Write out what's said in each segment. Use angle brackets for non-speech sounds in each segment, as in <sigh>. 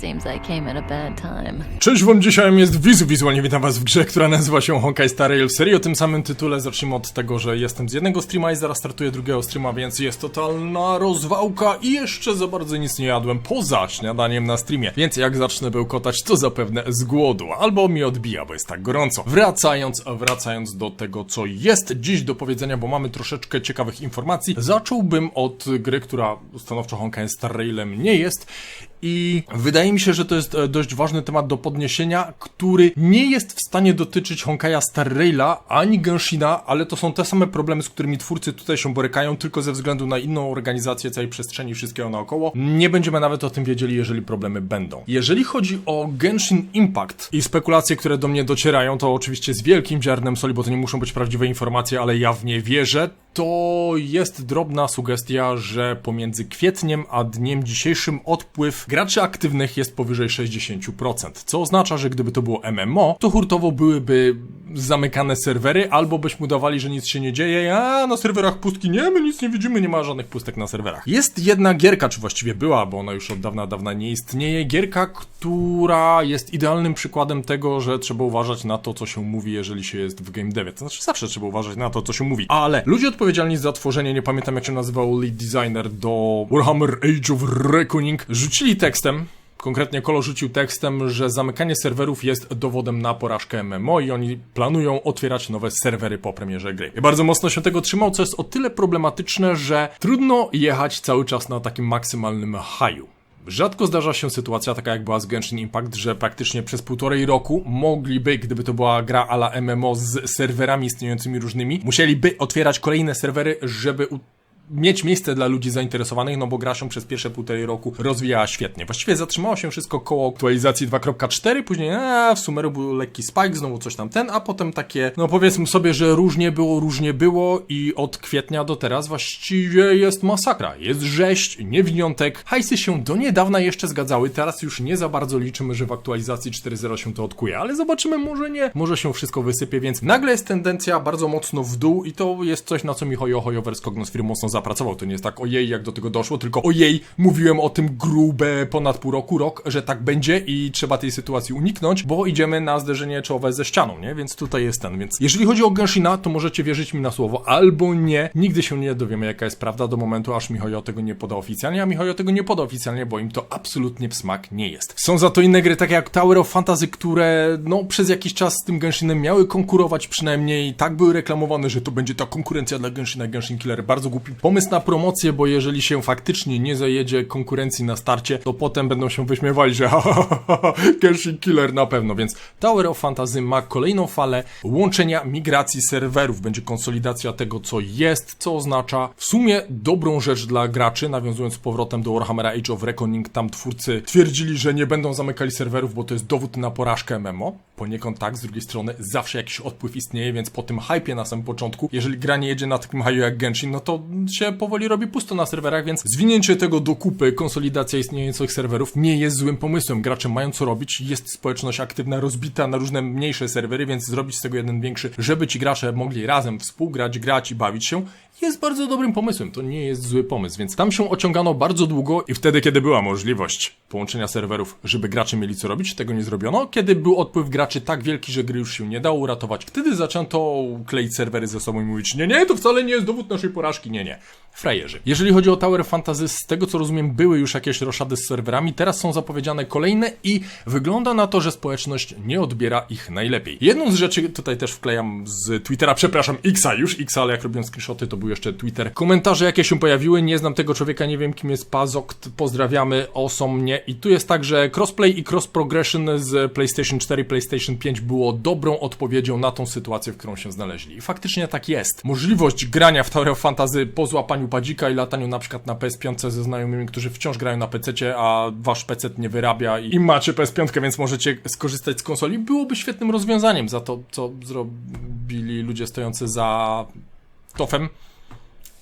Seems I came at a bad time. Cześć wam, dzisiaj jest Wizu, wizualnie witam was w grze, która nazywa się Honkai Star Rail w serii o tym samym tytule. Zacznijmy od tego, że jestem z jednego streama i zaraz startuję drugiego streama, więc jest totalna rozwałka i jeszcze za bardzo nic nie jadłem poza śniadaniem na streamie. Więc jak zacznę bełkotać, to zapewne z głodu, albo mi odbija, bo jest tak gorąco. Wracając, wracając do tego, co jest dziś do powiedzenia, bo mamy troszeczkę ciekawych informacji, zacząłbym od gry, która stanowczo Honkai Star Railem nie jest i wydaje mi się, że to jest e, dość ważny temat do podniesienia, który nie jest w stanie dotyczyć Honkaja Star Raila ani Genshina, ale to są te same problemy, z którymi twórcy tutaj się borykają, tylko ze względu na inną organizację całej przestrzeni, wszystkiego naokoło. Nie będziemy nawet o tym wiedzieli, jeżeli problemy będą. Jeżeli chodzi o Genshin Impact i spekulacje, które do mnie docierają, to oczywiście z wielkim ziarnem soli, bo to nie muszą być prawdziwe informacje, ale ja w nie wierzę, to jest drobna sugestia, że pomiędzy kwietniem a dniem dzisiejszym odpływ graczy aktywnych jest powyżej 60%, co oznacza, że gdyby to było MMO, to hurtowo byłyby zamykane serwery, albo byśmy udawali, że nic się nie dzieje, a na serwerach pustki nie, my nic nie widzimy, nie ma żadnych pustek na serwerach. Jest jedna gierka, czy właściwie była, bo ona już od dawna, dawna nie istnieje, gierka, która jest idealnym przykładem tego, że trzeba uważać na to, co się mówi, jeżeli się jest w game devie. To znaczy zawsze trzeba uważać na to, co się mówi. Ale ludzie odpowiedzialni za tworzenie, nie pamiętam jak się nazywał lead designer do Warhammer Age of Reckoning, rzucili tekstem, Konkretnie Kolo rzucił tekstem, że zamykanie serwerów jest dowodem na porażkę MMO i oni planują otwierać nowe serwery po premierze gry. I bardzo mocno się tego trzymał, co jest o tyle problematyczne, że trudno jechać cały czas na takim maksymalnym haju. Rzadko zdarza się sytuacja taka jak była z Genshin Impact, że praktycznie przez półtorej roku mogliby, gdyby to była gra ala MMO z serwerami istniejącymi różnymi, musieliby otwierać kolejne serwery, żeby mieć miejsce dla ludzi zainteresowanych, no bo gra się przez pierwsze półtorej roku rozwijała świetnie. Właściwie zatrzymało się wszystko koło aktualizacji 2.4, później a, w sumie był lekki spike, znowu coś tam ten, a potem takie, no powiedzmy sobie, że różnie było, różnie było i od kwietnia do teraz właściwie jest masakra. Jest rzeź, niewiniątek, hajsy się do niedawna jeszcze zgadzały, teraz już nie za bardzo liczymy, że w aktualizacji 4.0 się to odkuje, ale zobaczymy, może nie, może się wszystko wysypie, więc nagle jest tendencja bardzo mocno w dół i to jest coś, na co mi Hojo Cognos Firm mocno zapracował. To nie jest tak ojej, jak do tego doszło, tylko ojej, mówiłem o tym grube ponad pół roku, rok, że tak będzie i trzeba tej sytuacji uniknąć, bo idziemy na zderzenie czołowe ze ścianą, nie? Więc tutaj jest ten, więc jeżeli chodzi o Genshina, to możecie wierzyć mi na słowo, albo nie. Nigdy się nie dowiemy, jaka jest prawda do momentu, aż Mihojo tego nie poda oficjalnie, a Mihojo tego nie poda oficjalnie, bo im to absolutnie w smak nie jest. Są za to inne gry, takie jak Tower of Fantasy, które no przez jakiś czas z tym Genshinem miały konkurować przynajmniej, tak były reklamowane, że to będzie ta konkurencja dla Genshina, Genshin Killer. Bardzo głupi pomysł na promocję, bo jeżeli się faktycznie nie zajedzie konkurencji na starcie, to potem będą się wyśmiewali, że <laughs> Genshin Killer na pewno, więc Tower of Fantasy ma kolejną falę łączenia migracji serwerów, będzie konsolidacja tego, co jest, co oznacza w sumie dobrą rzecz dla graczy, nawiązując z powrotem do Warhammera Age of Reckoning, tam twórcy twierdzili, że nie będą zamykali serwerów, bo to jest dowód na porażkę MMO, poniekąd tak, z drugiej strony zawsze jakiś odpływ istnieje, więc po tym hypie na samym początku, jeżeli gra nie jedzie na takim haju jak Genshin, no to się powoli robi pusto na serwerach, więc zwinięcie tego do kupy, konsolidacja istniejących serwerów nie jest złym pomysłem. Gracze mają co robić, jest społeczność aktywna, rozbita na różne mniejsze serwery, więc zrobić z tego jeden większy, żeby ci gracze mogli razem współgrać, grać i bawić się, jest bardzo dobrym pomysłem. To nie jest zły pomysł, więc tam się ociągano bardzo długo i wtedy, kiedy była możliwość połączenia serwerów, żeby gracze mieli co robić, tego nie zrobiono. Kiedy był odpływ graczy tak wielki, że gry już się nie dało uratować, wtedy zaczęto kleić serwery ze sobą i mówić, nie, nie, to wcale nie jest dowód naszej porażki, nie, nie. Frajerzy. Jeżeli chodzi o Tower Fantasy, z tego co rozumiem, były już jakieś roszady z serwerami, teraz są zapowiedziane kolejne i wygląda na to, że społeczność nie odbiera ich najlepiej. Jedną z rzeczy, tutaj też wklejam z Twittera, przepraszam, Xa już, Xa, ale jak robiłem screenshoty, to był jeszcze Twitter. Komentarze jakie się pojawiły, nie znam tego człowieka, nie wiem kim jest Pazokt, pozdrawiamy, oso mnie. I tu jest tak, że crossplay i cross progression z PlayStation 4 PlayStation 5 było dobrą odpowiedzią na tą sytuację, w którą się znaleźli. I faktycznie tak jest. Możliwość grania w Tower Fantasy po złapaniu padzika i lataniu na przykład na PS5 ze znajomymi, którzy wciąż grają na PC, a wasz PC nie wyrabia i, i macie PS5, więc możecie skorzystać z konsoli, byłoby świetnym rozwiązaniem za to, co zrobili ludzie stojący za TOFem.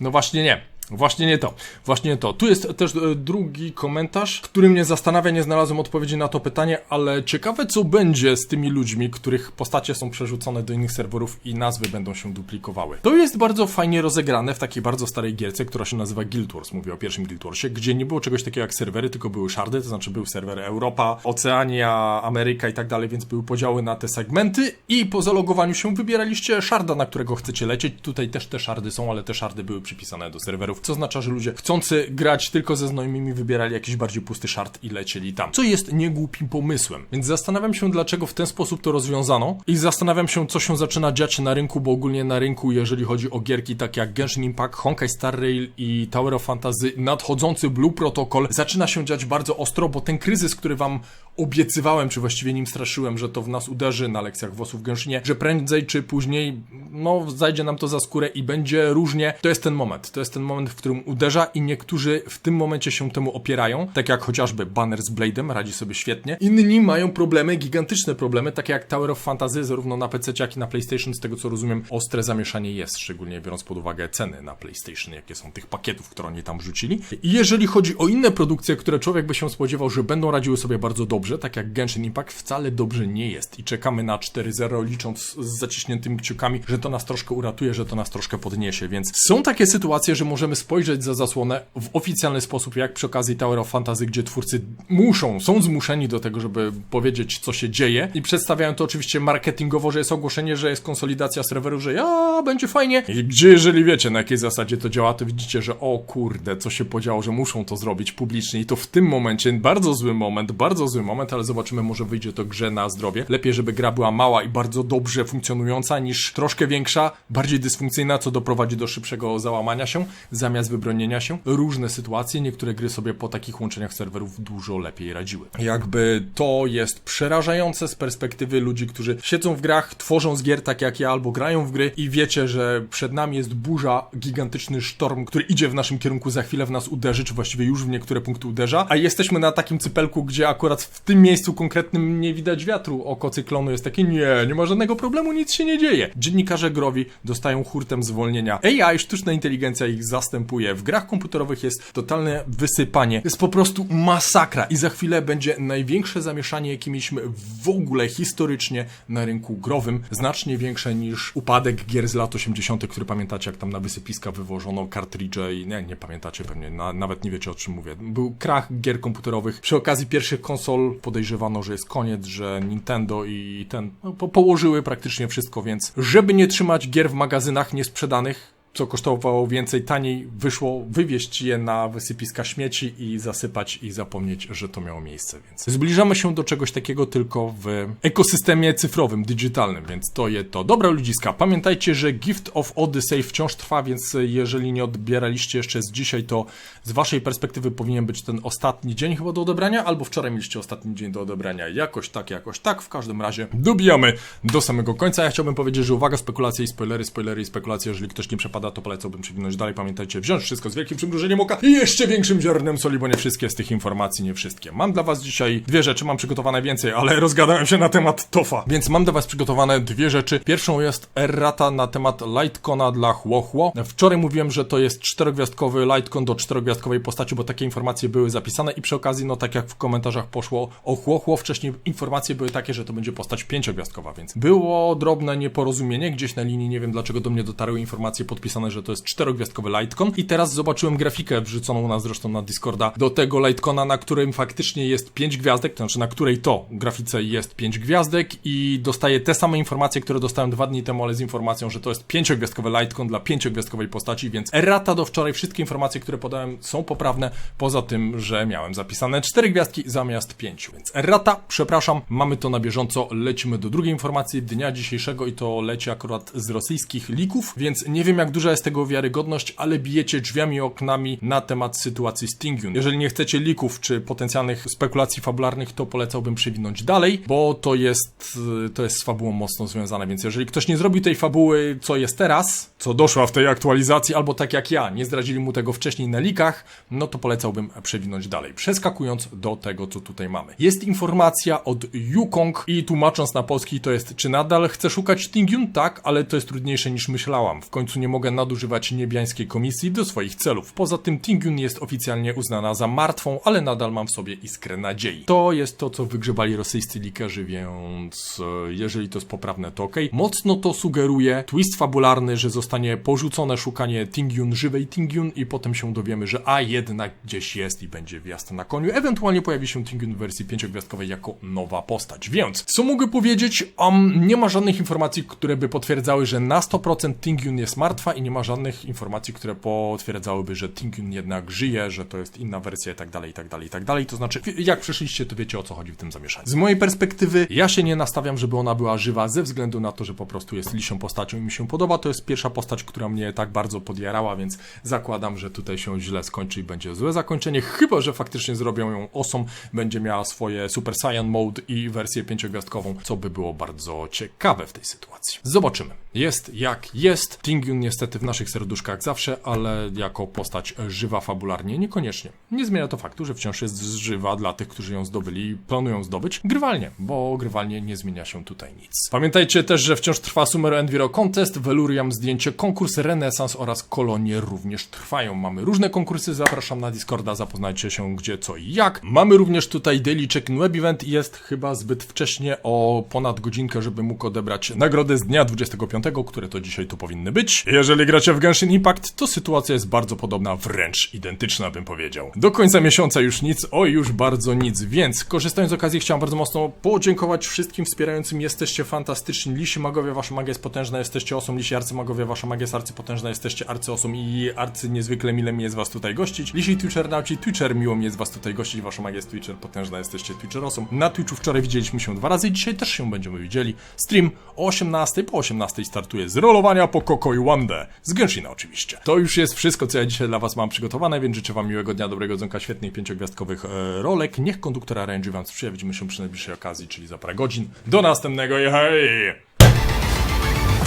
No właśnie nie. Właśnie nie to. Właśnie nie to. Tu jest też e, drugi komentarz, który mnie zastanawia. Nie znalazłem odpowiedzi na to pytanie, ale ciekawe, co będzie z tymi ludźmi, których postacie są przerzucone do innych serwerów i nazwy będą się duplikowały. To jest bardzo fajnie rozegrane w takiej bardzo starej gierce, która się nazywa Guild Wars. Mówię o pierwszym Guild Warsie, gdzie nie było czegoś takiego jak serwery, tylko były szardy, to znaczy był serwer Europa, Oceania, Ameryka i tak dalej, więc były podziały na te segmenty i po zalogowaniu się wybieraliście szarda, na którego chcecie lecieć. Tutaj też te szardy są, ale te szardy były przypisane do serwerów, co oznacza, że ludzie chcący grać tylko ze znajomymi wybierali jakiś bardziej pusty szard i lecieli tam. Co jest niegłupim pomysłem. Więc zastanawiam się, dlaczego w ten sposób to rozwiązano i zastanawiam się, co się zaczyna dziać na rynku, bo ogólnie na rynku, jeżeli chodzi o gierki takie jak Genshin Impact, Honkai Star Rail i Tower of Fantasy, nadchodzący Blue Protocol zaczyna się dziać bardzo ostro, bo ten kryzys, który wam obiecywałem, czy właściwie nim straszyłem, że to w nas uderzy na lekcjach WOS-u w Genshinie, że prędzej czy później, no, zajdzie nam to za skórę i będzie różnie, to jest ten moment. To jest ten moment, w którym uderza i niektórzy w tym momencie się temu opierają, tak jak chociażby Banner z Blade'em, radzi sobie świetnie. Inni mają problemy, gigantyczne problemy, takie jak Tower of Fantasy, zarówno na PC, jak i na PlayStation, z tego co rozumiem, ostre zamieszanie jest, szczególnie biorąc pod uwagę ceny na PlayStation, jakie są tych pakietów, które oni tam wrzucili. I jeżeli chodzi o inne produkcje, które człowiek by się spodziewał, że będą radziły sobie bardzo dobrze, tak jak Genshin Impact, wcale dobrze nie jest. I czekamy na 4.0, licząc z zaciśniętymi kciukami, że to nas troszkę uratuje, że to nas troszkę podniesie. Więc są takie sytuacje, że możemy spojrzeć za zasłonę w oficjalny sposób, jak przy okazji Tower of Fantasy, gdzie twórcy muszą, są zmuszeni do tego, żeby powiedzieć, co się dzieje. I przedstawiają to oczywiście marketingowo, że jest ogłoszenie, że jest konsolidacja serwerów, że ja, będzie fajnie. I gdzie, jeżeli wiecie, na jakiej zasadzie to działa, to widzicie, że o kurde, co się podziało, że muszą to zrobić publicznie. I to w tym momencie, bardzo zły moment, bardzo zły moment, ale zobaczymy, może wyjdzie to grze na zdrowie. Lepiej, żeby gra była mała i bardzo dobrze funkcjonująca, niż troszkę większa, bardziej dysfunkcyjna, co doprowadzi do szybszego załamania się, zamiast wybronienia się. Różne sytuacje, niektóre gry sobie po takich łączeniach serwerów dużo lepiej radziły. Jakby to jest przerażające z perspektywy ludzi, którzy siedzą w grach, tworzą z gier tak jak ja, albo grają w gry i wiecie, że przed nami jest burza, gigantyczny sztorm, który idzie w naszym kierunku, za chwilę w nas uderzy, czy właściwie już w niektóre punkty uderza, a jesteśmy na takim cypelku, gdzie akurat w tym miejscu konkretnym nie widać wiatru. Oko cyklonu jest takie, nie, nie ma żadnego problemu, nic się nie dzieje. Dziennikarze growi dostają hurtem zwolnienia. AI, sztuczna inteligencja ich zastępuje. W grach komputerowych jest totalne wysypanie. Jest po prostu masakra i za chwilę będzie największe zamieszanie, jakie mieliśmy w ogóle historycznie na rynku growym. Znacznie większe niż upadek gier z lat 80., który pamiętacie, jak tam na wysypiska wywożono kartridże i nie, nie pamiętacie pewnie, na, nawet nie wiecie o czym mówię. Był krach gier komputerowych. Przy okazji pierwszych konsol podejrzewano, że jest koniec, że Nintendo i ten no, po, położyły praktycznie wszystko, więc żeby nie trzymać gier w magazynach niesprzedanych, co kosztowało więcej, taniej wyszło wywieźć je na wysypiska śmieci i zasypać i zapomnieć, że to miało miejsce. Więc zbliżamy się do czegoś takiego tylko w ekosystemie cyfrowym, digitalnym, więc to je to. Dobra ludziska, pamiętajcie, że Gift of Odyssey wciąż trwa, więc jeżeli nie odbieraliście jeszcze z dzisiaj, to z waszej perspektywy powinien być ten ostatni dzień chyba do odebrania, albo wczoraj mieliście ostatni dzień do odebrania. Jakoś tak, jakoś tak. W każdym razie dobijamy do samego końca. Ja chciałbym powiedzieć, że uwaga, spekulacje i spoilery, spoilery i spekulacje, jeżeli ktoś nie przepada to polecałbym przewinąć dalej. Pamiętajcie, wziąć wszystko z wielkim przymrużeniem oka i jeszcze większym ziarnem soli, bo nie wszystkie z tych informacji, nie wszystkie. Mam dla was dzisiaj dwie rzeczy, mam przygotowane więcej, ale rozgadałem się na temat TOFA. Więc mam dla was przygotowane dwie rzeczy. Pierwszą jest errata na temat Lightcona dla Chłochło. Wczoraj mówiłem, że to jest czterogwiazdkowy Lightcon do czterogwiazdkowej postaci, bo takie informacje były zapisane i przy okazji, no tak jak w komentarzach poszło o Chłochło, wcześniej informacje były takie, że to będzie postać pięciogwiazdkowa, więc było drobne nieporozumienie gdzieś na linii, nie wiem dlaczego do mnie dotarły informacje podpisane, że to jest czterogwiazdkowy Lightcon i teraz zobaczyłem grafikę wrzuconą na zresztą na Discorda do tego Lightcona, na którym faktycznie jest 5 gwiazdek, to znaczy na której to grafice jest 5 gwiazdek i dostaję te same informacje, które dostałem dwa dni temu, ale z informacją, że to jest pięciogwiazdkowy Lightcon dla pięciogwiazdkowej postaci, więc errata do wczoraj, wszystkie informacje, które podałem są poprawne, poza tym, że miałem zapisane 4 gwiazdki zamiast 5. Więc errata, przepraszam, mamy to na bieżąco, lecimy do drugiej informacji dnia dzisiejszego i to leci akurat z rosyjskich lików, więc nie wiem jak duża jest tego wiarygodność, ale bijecie drzwiami i oknami na temat sytuacji Stingyun. Jeżeli nie chcecie lików czy potencjalnych spekulacji fabularnych, to polecałbym przewinąć dalej, bo to jest, to jest z fabułą mocno związane, więc jeżeli ktoś nie zrobił tej fabuły, co jest teraz, co doszła w tej aktualizacji, albo tak jak ja, nie zdradzili mu tego wcześniej na likach, no to polecałbym przewinąć dalej. Przeskakując do tego, co tutaj mamy. Jest informacja od Yukong i tłumacząc na polski to jest, czy nadal chcę szukać Stingyun? Tak, ale to jest trudniejsze niż myślałam. W końcu nie mogę mogę nadużywać niebiańskiej komisji do swoich celów. Poza tym Tingyun jest oficjalnie uznana za martwą, ale nadal mam w sobie iskrę nadziei. To jest to, co wygrzebali rosyjscy likerzy, więc e, jeżeli to jest poprawne, to ok. Mocno to sugeruje twist fabularny, że zostanie porzucone szukanie Tingyun, żywej Tingyun i potem się dowiemy, że a jednak gdzieś jest i będzie wjazd na koniu. Ewentualnie pojawi się Tingyun w wersji pięciogwiazdkowej jako nowa postać. Więc, co mogę powiedzieć? Um, nie ma żadnych informacji, które by potwierdzały, że na 100% Tingyun jest martwa i nie ma żadnych informacji, które potwierdzałyby, że Tingyun jednak żyje, że to jest inna wersja i tak dalej, i tak dalej, i tak dalej. To znaczy, jak przeszliście, to wiecie o co chodzi w tym zamieszaniu. Z mojej perspektywy, ja się nie nastawiam, żeby ona była żywa ze względu na to, że po prostu jest lisią postacią i mi się podoba. To jest pierwsza postać, która mnie tak bardzo podjarała, więc zakładam, że tutaj się źle skończy i będzie złe zakończenie, chyba, że faktycznie zrobią ją osą, będzie miała swoje Super Saiyan Mode i wersję pięciogwiazdkową, co by było bardzo ciekawe w tej sytuacji. Zobaczymy. Jest jak jest. Tingyun niestety w naszych serduszkach zawsze, ale jako postać żywa fabularnie niekoniecznie. Nie zmienia to faktu, że wciąż jest żywa dla tych, którzy ją zdobyli i planują zdobyć grywalnie, bo grywalnie nie zmienia się tutaj nic. Pamiętajcie też, że wciąż trwa Sumer Enviro Contest, Veluriam zdjęcie, konkurs Renesans oraz kolonie również trwają. Mamy różne konkursy, zapraszam na Discorda, zapoznajcie się gdzie, co i jak. Mamy również tutaj Daily Check-in Web Event jest chyba zbyt wcześnie o ponad godzinkę, żeby mógł odebrać nagrodę z dnia 25, które to dzisiaj tu powinny być. Jeżeli gracie w Genshin Impact, to sytuacja jest bardzo podobna, wręcz identyczna bym powiedział. Do końca miesiąca już nic, oj już bardzo nic, więc korzystając z okazji chciałem bardzo mocno podziękować wszystkim wspierającym, jesteście fantastyczni, lisi magowie, wasza magia jest potężna, jesteście osą, lisi arcymagowie, wasza magia jest arcypotężna, jesteście arcyosom i arcy niezwykle mile mi jest was tutaj gościć. Lisi Twitchernauci, Twitcher miło mi jest was tutaj gościć, wasza magia jest Twitcher potężna, jesteście Twitcherosą. Na Twitchu wczoraj widzieliśmy się dwa razy i dzisiaj też się będziemy widzieli. Stream o 18, po 18 startuje z rolowania po Koko i. Z Genshina oczywiście. To już jest wszystko, co ja dzisiaj dla was mam przygotowane, więc życzę wam miłego dnia, dobrego dzonka, świetnych pięciogwiazdkowych e, rolek. Niech konduktora RNG wam sprzyja, widzimy się przy najbliższej okazji, czyli za parę godzin. Do następnego i hej!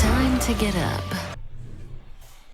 Time to get up.